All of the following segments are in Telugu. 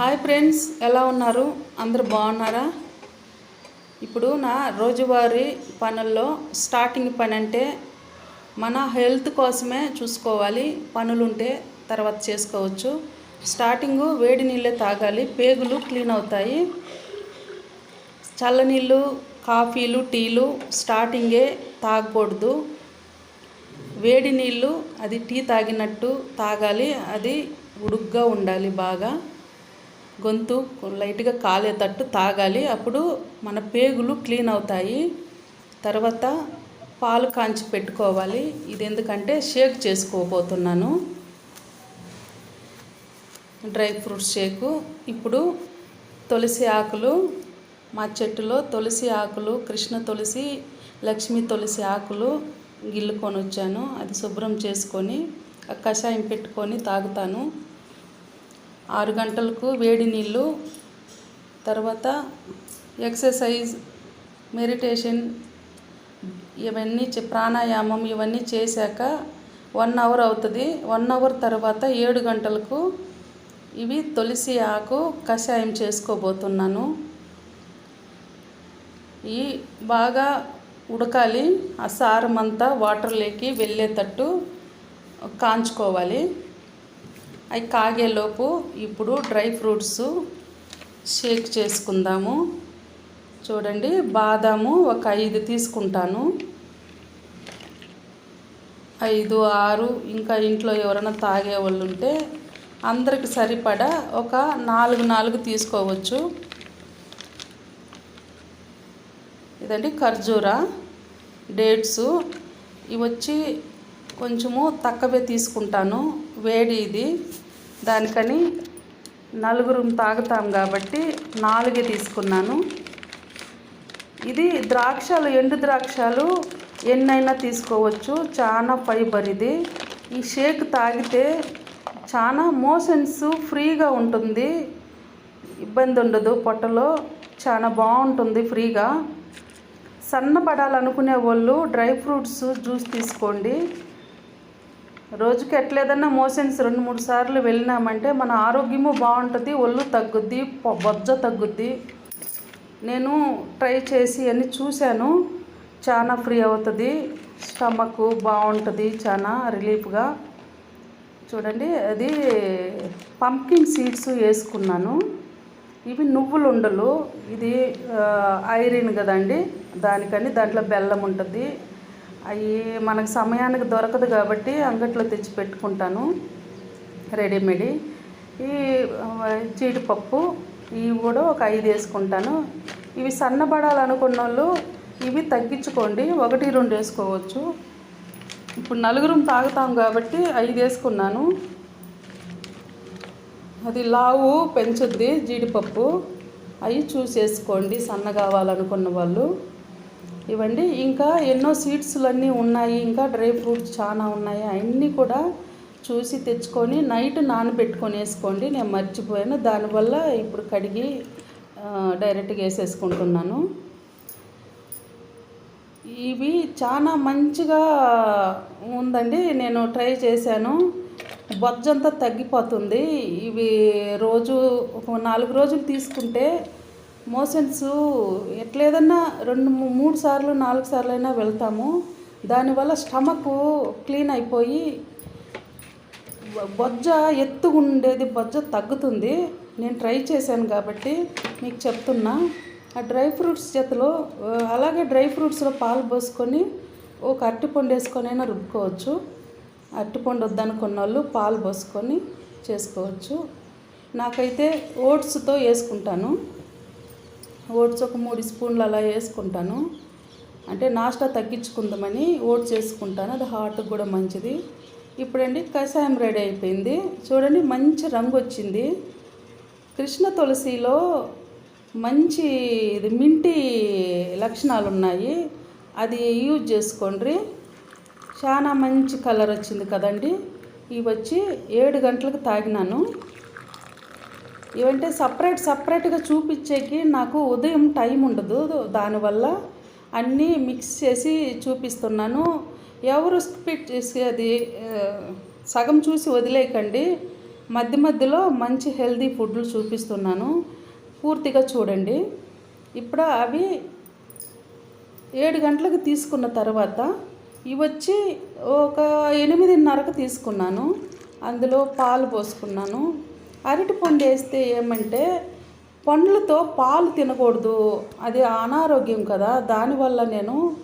హాయ్ ఫ్రెండ్స్ ఎలా ఉన్నారు? అందరు బాగున్నారా? ఇప్పుడు నా రోజువారీ పనుల్లో స్టార్టింగ్ పని అంటే మన హెల్త్ కోసమే చూసుకోవాలి. పనులుంటే తర్వాత చేసుకోవచ్చు. స్టార్టింగు వేడి నీళ్ళే తాగాలి. పేగులు క్లీన్ అవుతాయి. చల్లనీళ్ళు కాఫీలు టీలు స్టార్టింగే తాగకూడదు. వేడి నీళ్ళు అది టీ తాగినట్టు తాగాలి. అది ఉడుగ్గా ఉండాలి బాగా. గొంతు లైట్గా కాలేటట్టు తాగాలి. అప్పుడు మన పేగులు క్లీన్ అవుతాయి. తర్వాత పాలు కాంచి పెట్టుకోవాలి. ఇది ఎందుకంటే షేక్ చేసుకోబోతున్నాను. Dry fruit shake. ఇప్పుడు తులసి ఆకులు మా చెట్టులో తులసి ఆకులు కృష్ణ తులసి లక్ష్మీ తులసి ఆకులు గిల్లుకొని వచ్చాను అది శుభ్రం చేసుకొని ఆ కషాయం పెట్టుకొని తాగుతాను. ఆరు గంటలకు వేడి నీళ్ళు తర్వాత ఎక్సర్సైజ్ మెడిటేషన్ ఇవన్నీ చే- ప్రాణాయామం ఇవన్నీ చేశాక వన్ అవర్ అవుతుంది. వన్ అవర్ తర్వాత ఏడు గంటలకు ఇవి తులసి ఆకు కషాయం చేసుకోబోతున్నాను. ఈ బాగా ఉడకాలి. ఆ సారం అంతా వాటర్లోకి వెళ్ళేటట్టు కాంచుకోవాలి. అవి కాగేలోపు ఇప్పుడు డ్రై ఫ్రూట్స్ షేక్ చేసుకుందాము. చూడండి బాదాము ఒక ఐదు తీసుకుంటాను. ఐదు ఆరు ఇంకా ఇంట్లో ఎవరైనా తాగే వాళ్ళు ఉంటే అందరికి సరిపడా ఒక నాలుగు నాలుగు తీసుకోవచ్చు. ఇదండి ఖర్జూర డేట్స్. ఇవి వచ్చి కొంచెము తక్కువే తీసుకుంటాను. వేడి ఇది. దానికని నలుగురు తాగుతాం కాబట్టి నాలుగే తీసుకున్నాను. ఇది ద్రాక్షలు ఎండు ద్రాక్షలు ఎన్నైనా తీసుకోవచ్చు. చాలా ఫైబర్ ఇది. ఈ షేక్ తాగితే చాలా మోషన్స్ ఫ్రీగా ఉంటుంది. ఇబ్బంది ఉండదు పొట్టలో. చాలా బాగుంటుంది ఫ్రీగా. సన్నపడాలనుకునే వాళ్ళు డ్రై ఫ్రూట్స్ జ్యూస్ తీసుకోండి. రోజుకి ఎట్లేదన్నా మోషన్స్ రెండు మూడు సార్లు వెళ్ళినామంటే మన ఆరోగ్యము బాగుంటుంది ఒళ్ళు తగ్గుద్ది బొజ్జ తగ్గుద్ది. నేను ట్రై చేసి అన్ని చూశాను. చాలా ఫ్రీ అవుతుంది. స్టమక్ బాగుంటుంది చాలా రిలీఫ్గా. చూడండి అది పంకిన్ సీడ్స్ వేసుకున్నాను. ఇవి నువ్వులు ఉండలు. ఇది ఐరన్ కదండి దానికని దాంట్లో బెల్లం ఉంటుంది. అవి మనకు సమయానికి దొరకదు కాబట్టి అంగట్లో తెచ్చి పెట్టుకుంటాను. రెడీమేడ్. ఈ జీడిపప్పు ఇవి కూడా ఒక ఐదు వేసుకుంటాను. ఇవి సన్నబడాలనుకున్న వాళ్ళు ఇవి తగ్గించుకోండి. ఒకటి రెండు వేసుకోవచ్చు. ఇప్పుడు నలుగురం తాగుతాం కాబట్టి ఐదు వేసుకున్నాను. అది లావు పెంచుద్ది జీడిపప్పు. అవి చూసేసుకోండి సన్న కావాలనుకున్న వాళ్ళు. ఇవ్వండి. ఇంకా ఎన్నో సీడ్స్లు ఉన్నాయి. ఇంకా డ్రై ఫ్రూట్స్ చాలా ఉన్నాయి. అన్నీ కూడా చూసి తెచ్చుకొని నైట్ నానబెట్టుకొని వేసుకోండి. నేను మర్చిపోయాను. దానివల్ల ఇప్పుడు కడిగి డైరెక్ట్గా వేసేసుకుంటున్నాను. ఇవి చాలా మంచిగా ఉందండి. నేను ట్రై చేశాను. బొజ్జంతా తగ్గిపోతుంది. ఇవి రోజు ఒక నాలుగు రోజులు తీసుకుంటే మోషన్స్ ఎట్లేదన్నా రెండు మూడు సార్లు నాలుగు సార్లు అయినా వెళ్తాము. దానివల్ల స్టమక్ క్లీన్ అయిపోయి బొజ్జ ఎత్తు ఉండేది బొజ్జ తగ్గుతుంది. నేను ట్రై చేశాను కాబట్టి మీకు చెప్తున్నా. ఆ డ్రై ఫ్రూట్స్ చేతిలో అలాగే డ్రై ఫ్రూట్స్లో పాలు పోసుకొని ఒక అరటిపండు వేసుకొని అయినా రుబ్బుకోవచ్చు. అరటిపండు వద్దనుకున్న వాళ్ళు పాలు పోసుకొని చేసుకోవచ్చు. నాకైతే ఓట్స్తో వేసుకుంటాను. ఓట్స్ ఒక మూడు స్పూన్లు అలా వేసుకుంటాను. అంటే నాస్టా తగ్గించుకుందామని ఓట్స్ వేసుకుంటాను. అది హార్ట్కి కూడా మంచిది. ఇప్పుడండి కషాయం రెడీ అయిపోయింది. చూడండి మంచి రంగు వచ్చింది. కృష్ణ తులసిలో మంచి ఇది మింటి లక్షణాలు ఉన్నాయి. అది యూజ్ చేసుకోండి. చాలా మంచి కలర్ వచ్చింది కదండి. ఇవి వచ్చి ఏడు గంటలకు తాగినాను. ఇవంటే సపరేట్ సపరేట్గా చూపించేకి నాకు ఉదయం టైం ఉండదు. దానివల్ల అన్నీ మిక్స్ చేసి చూపిస్తున్నాను. ఎవరు స్కిప్ చేసి అది సగం చూసి వదిలేయకండి. మధ్య మధ్యలో మంచి హెల్తీ ఫుడ్లు చూపిస్తున్నాను. పూర్తిగా చూడండి. ఇప్పుడు అవి ఏడు గంటలకు తీసుకున్న తర్వాత ఇవి వచ్చి ఒక ఎనిమిదిన్నరకు తీసుకున్నాను. అందులో పాలు పోసుకున్నాను. అరటి పండు వేస్తే ఏమంటే పండ్లతో పాలు తినకూడదు. అది అనారోగ్యం కదా దానివల్ల నేను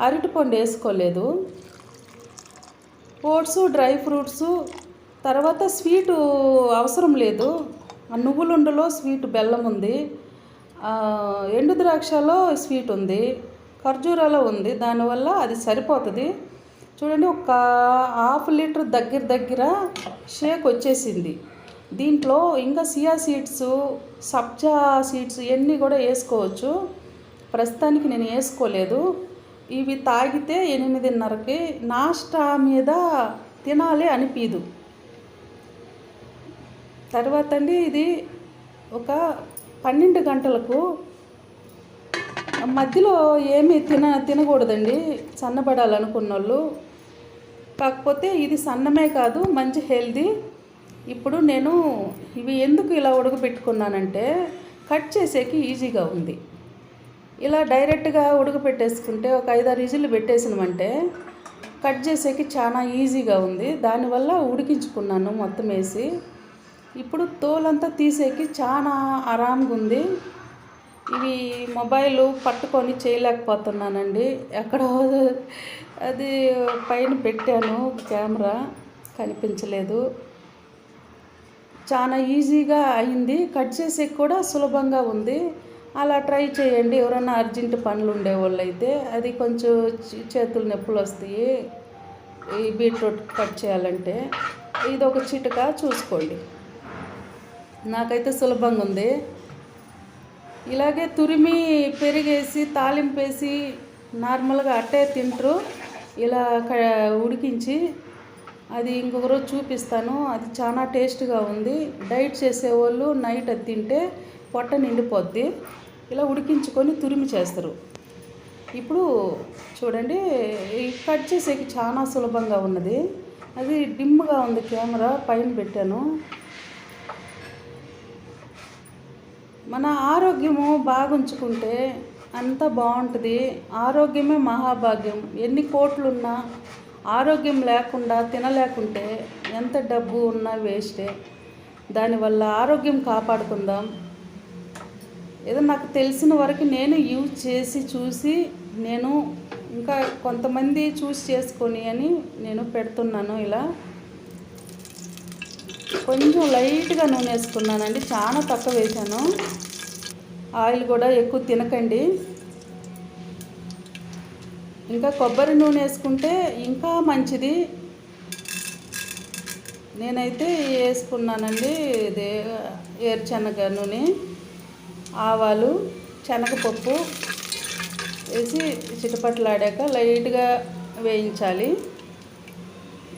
అరటి పండు వేసుకోలేదు. ఓట్స్ డ్రై ఫ్రూట్స్ తర్వాత స్వీటు అవసరం లేదు. ఆ నువ్వులుండలో స్వీట్ బెల్లం ఉంది. ఎండు ద్రాక్షలో స్వీట్ ఉంది. ఖర్జూరాలో ఉంది. దానివల్ల అది సరిపోతుంది. చూడండి ఒక హాఫ్ లీటర్ దగ్గర దగ్గర షేక్ వచ్చేసింది. దీంట్లో ఇంకా సియా సీడ్స్ సబ్జా సీడ్స్ ఇవన్నీ కూడా వేసుకోవచ్చు. ప్రస్తుతానికి నేను వేసుకోలేదు. ఇవి తాగితే ఎనిమిదిన్నరకి నాష్టా మీద తినాలి అనిపించదు తర్వాత అండి ఇది ఒక పన్నెండు గంటలకు మధ్యలో ఏమీ తిన తినకూడదండి. సన్నబడాలనుకున్న వాళ్ళు కాకపోతే ఇది సన్నమే కాదు మంచి హెల్దీ. ఇప్పుడు నేను ఇవి ఎందుకు ఇలా ఉడకబెట్టుకున్నానంటే కట్ చేసేకి ఈజీగా ఉంది. ఇలా డైరెక్ట్గా ఉడకపెట్టేసుకుంటే ఒక ఐదారు ఈజీలు పెట్టేసినామంటే కట్ చేసేకి చాలా ఈజీగా ఉంది. దానివల్ల ఉడికించుకున్నాను మొత్తం వేసి. ఇప్పుడు తోలంతా తీసేకి చాలా ఆరాంగా ఉంది. ఇవి మొబైల్ పట్టుకొని చేయలేకపోతున్నానండి. ఎక్కడో అది పైన పెట్టాను కెమెరా కనిపించలేదు. చాలా ఈజీగా అయింది. కట్ చేసేకి కూడా సులభంగా ఉంది. అలా ట్రై చేయండి. ఎవరైనా అర్జెంట్ పనులు ఉండేవాళ్ళు అయితే అది కొంచెం చేతులు నొప్పులు వస్తాయి. ఈ బీట్రూట్ కట్ చేయాలంటే ఇది ఒక చిటక చూసుకోండి. నాకైతే సులభంగా ఉంది ఇలాగే తురిమి పెరిగేసి తాలింపేసి నార్మల్గా అట్టే తింటారు. ఇలా క- ఉడికించి అది ఇంకొక రోజు చూపిస్తాను. అది చాలా టేస్ట్గా ఉంది. డైట్ చేసేవాళ్ళు నైట్ అది తింటే పొట్ట నిండిపోద్ది. ఇలా ఉడికించుకొని తురిమి చేస్తారు. ఇప్పుడు చూడండి కట్ చేసేకి చాలా సులభంగా ఉన్నది. అది డిమ్గా ఉంది కెమెరా పైన పెట్టాను. మన ఆరోగ్యము బాగుంచుకుంటే అంత బాగుంటుంది. ఆరోగ్యమే మహాభాగ్యం. ఎన్ని కోట్లున్నా ఆరోగ్యం లేకుండా తినలేకుంటే ఎంత డబ్బు ఉన్నా వేస్టే. దానివల్ల ఆరోగ్యం కాపాడుకుందాం. ఏదో నాకు తెలిసిన వరకు నేను యూజ్ చేసి చూసి నేను ఇంకా కొంతమంది చూస్ చేసుకొని అని నేను పెడుతున్నాను ఇలా. కొంచెం లైట్గా నూనె వేసుకున్నానండి చాలా తక్కువ వేసాను. ఆయిల్ కూడా ఎక్కువ తినకండి. ఇంకా కొబ్బరి నూనె వేసుకుంటే ఇంకా మంచిది. నేనైతే వేసుకున్నానండి ఇది ఏరుశనగ నూనె ఆవాలు శనగపప్పు వేసి చిటపట్లాడాక లైట్గా వేయించాలి.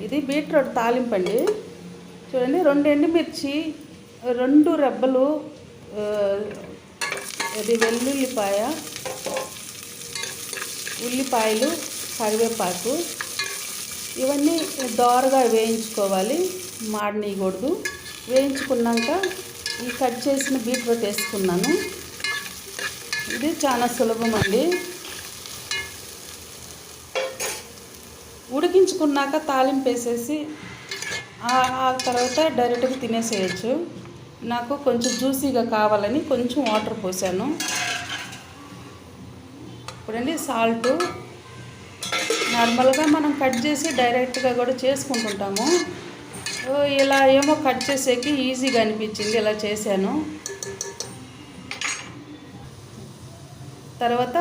ఇది బీట్రూట్ తాలింపండి చూడండి రెండు ఎండుమిర్చి రెండు రెబ్బలు అది ఇది వెల్లుల్లిపాయ ఉల్లిపాయలు కరివేపాకు ఇవన్నీ దోరగా వేయించుకోవాలి. మాడనీయకూడదు. వేయించుకున్నాక ఈ కట్ చేసిన బీట్రూట్ వేసుకున్నాను. ఇది చాలా సులభం అండి. ఉడికించుకున్నాక తాలింపు వేసేసి ఆ- తర్వాత డైరెక్ట్గా తినేసేయచ్చు. నాకు కొంచెం జ్యూసీగా కావాలని కొంచెం వాటర్ పోసాను. ఇప్పుడండి సాల్టు. నార్మల్గా మనం కట్ చేసి డైరెక్ట్గా కూడా చేసుకుంటుంటాము. ఇలా ఏమో కట్ చేసేకి ఈజీగా అనిపించింది ఇలా చేశాను. తర్వాత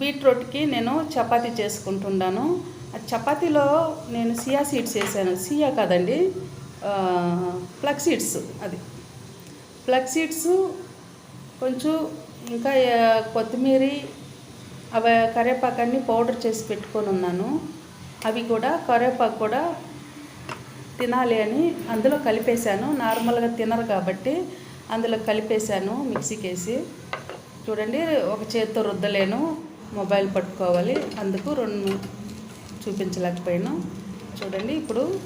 బీట్రూట్కి నేను చపాతీ చేసుకుంటున్నాను ఆ చపాతీలో నేను సియా సీడ్స్ వేసాను. సియా కాదండి ప్లగ్ సీడ్స్ అది. ప్లగ్ సీడ్స్ కొంచెం ఇంకా కొత్తిమీర అవి కరివేపాకాన్ని పౌడర్ చేసి పెట్టుకొని ఉన్నాను. అవి కూడా కరివేపాకు కూడా తినాలి అని అందులో కలిపేశాను. నార్మల్గా తినరు కాబట్టి అందులో కలిపేశాను మిక్సీకి వేసి చూడండి ఒక చేత్తో రుద్దలేను. మొబైల్ పట్టుకోవాలి. అందుకు రెండు చూపించలేకపోయాను. చూడండి ఇప్పుడు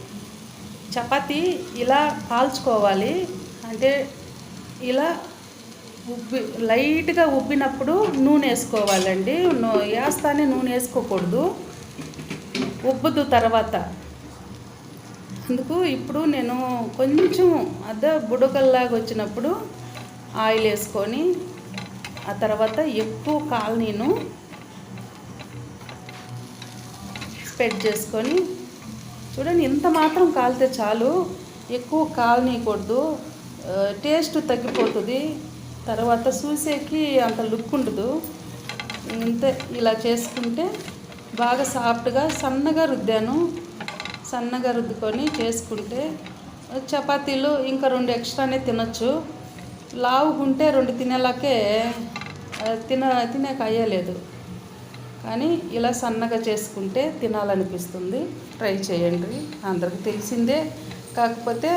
చపాతి ఇలా కాల్చుకోవాలి. అంటే ఇలా ఉబ్బి లైట్గా ఉబ్బినప్పుడు నూనె వేసుకోవాలండి. వేస్తానే నూనె వేసుకోకూడదు. ఉబ్బుదు తర్వాత. అందుకు ఇప్పుడు నేను కొంచెం అదే బుడకల్లాగా వచ్చినప్పుడు ఆయిల్ వేసుకొని ఆ తర్వాత ఎక్కువ కాలనీను స్ప్రెడ్ చేసుకొని చూడండి ఇంత మాత్రం కాలితే చాలు. ఎక్కువ కాలు నీయకూడదు టేస్ట్ తగ్గిపోతుంది. తర్వాత చూసేకి అంత లుక్ ఉండదు. ఇంతే ఇలా చేసుకుంటే బాగా సాఫ్ట్గా సన్నగా రుద్దాను. సన్నగా రుద్దుకొని చేసుకుంటే చపాతీలు ఇంకా రెండు ఎక్స్ట్రానే తినొచ్చు. లావుకుంటే రెండు తినేలాకే తిన తినేక అయ్యలేదు కానీ ఇలా సన్నగా చేసుకుంటే తినాలనిపిస్తుంది. ట్రై చేయండి. అందరికి తెలిసిందే. కాకపోతే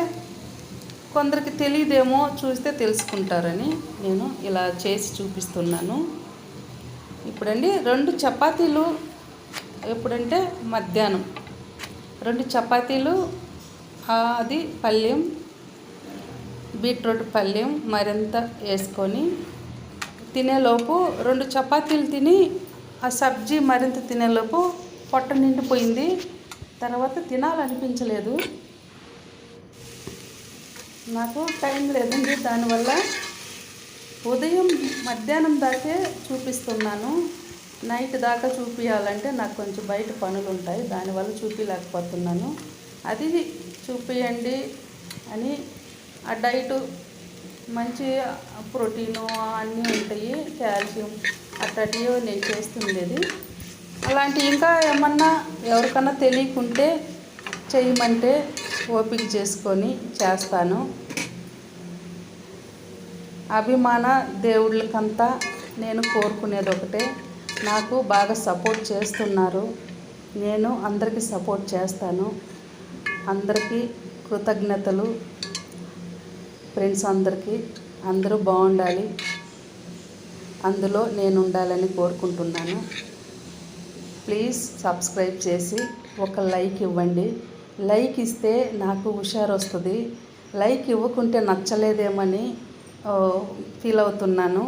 కొందరికి తెలియదేమో చూస్తే తెలుసుకుంటారని నేను ఇలా చేసి చూపిస్తున్నాను. ఇప్పుడండి రెండు చపాతీలు ఎప్పుడంటే మధ్యాహ్నం. రెండు చపాతీలు అది పళ్ళెం బీట్రూట్ పళ్ళెం మరింత వేసుకొని తినేలోపు రెండు చపాతీలు తిని ఆ సబ్జీ మరింత తినేలోపు పొట్ట నిండిపోయింది. తర్వాత తినాలనిపించలేదు. నాకు టైం లేదండి దానివల్ల ఉదయం మధ్యాహ్నం దాకే చూపిస్తున్నాను. నైట్ దాకా చూపించాలంటే నాకు కొంచెం బయట పనులు ఉంటాయి దానివల్ల చూపించలేకపోతున్నాను అది చూపియండి అని ఆ డైట్ మంచి ప్రోటీను అన్నీ ఉంటాయి కాల్షియం అట్లాంటివి నేను చేస్తుండేది. అలాంటి ఇంకా ఏమన్నా ఎవరికన్నా తెలియకుంటే చేయమంటే ఓపిక చేసుకొని చేస్తాను. అభిమాన దేవుళ్ళకంతా నేను కోరుకునేది ఒకటే. నాకు బాగా సపోర్ట్ చేస్తున్నారు. నేను అందరికీ సపోర్ట్ చేస్తాను. అందరికీ కృతజ్ఞతలు. ఫ్రెండ్స్ అందరికీ అందరూ బాగుండాలి. అందులో నేను ఉండాలని కోరుకుంటున్నాను. ప్లీజ్ సబ్స్క్రైబ్ చేసి ఒక లైక్ ఇవ్వండి. లైక్ ఇస్తే నాకు హుషారు వస్తుంది లైక్ ఇవ్వకుంటే నచ్చలేదేమని ఫీల్ అవుతున్నాను.